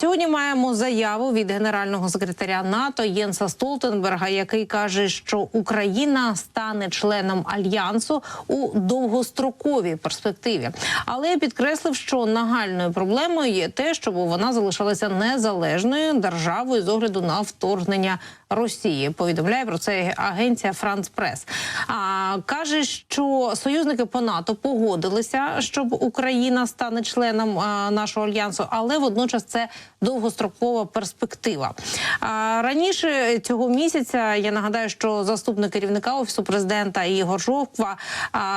Сьогодні маємо заяву від генерального секретаря НАТО Єнса Столтенберга, який каже, що Україна стане членом альянсу у довгостроковій перспективі, але підкреслив, що нагальною проблемою є те, щоб вона залишалася незалежною державою з огляду на вторгнення Росії. Повідомляє про це агенція Франц Прес. А каже, що союзники по НАТО погодилися, щоб Україна стане членом а, нашого альянсу, але водночас це довгострокова перспектива. А, раніше цього місяця я нагадаю, що заступник керівника офісу президента Ігор Жовква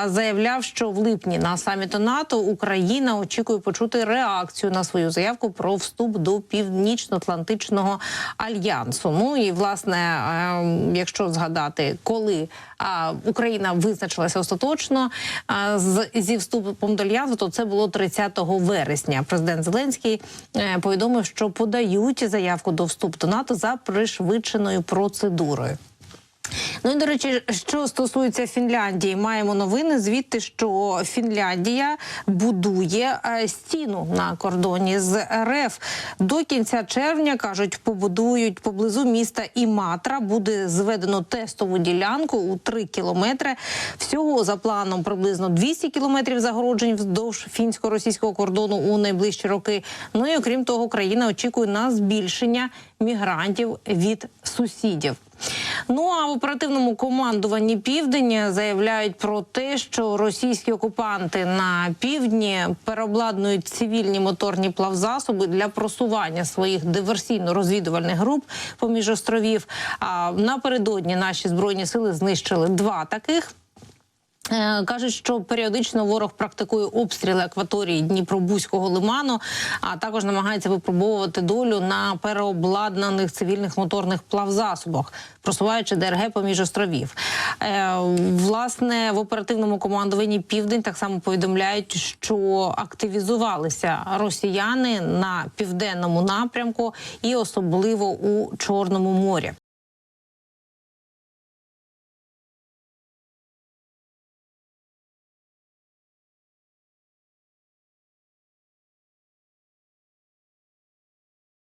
заявляв, що в липні на саміту НАТО Україна очікує почути реакцію на свою заявку про вступ до північно-атлантичного альянсу. Ну і власне, е, якщо згадати, коли Україна визначилася остаточно з зі вступом до альянсу, то це було 30 вересня. Президент Зеленський е, повідомив, що подають заявку до вступу до НАТО за пришвидшеною процедурою. Ну і до речі, що стосується Фінляндії, маємо новини звідти, що Фінляндія будує е, стіну на кордоні з РФ. До кінця червня кажуть, побудують поблизу міста Іматра. Буде зведено тестову ділянку у 3 кілометри. Всього за планом приблизно 200 кілометрів загороджень вздовж фінсько-російського кордону у найближчі роки. Ну і окрім того, країна очікує на збільшення мігрантів від сусідів. Ну а в оперативному командуванні Південь заявляють про те, що російські окупанти на півдні переобладнують цивільні моторні плавзасоби для просування своїх диверсійно-розвідувальних груп поміж островів. А напередодні наші збройні сили знищили два таких. Е, Кажуть, що періодично ворог практикує обстріли акваторії Дніпробузького лиману, а також намагається випробовувати долю на переобладнаних цивільних моторних плавзасобах, просуваючи ДРГ поміж островів. Е, Власне, в оперативному командуванні Південь так само повідомляють, що активізувалися росіяни на південному напрямку і особливо у Чорному морі.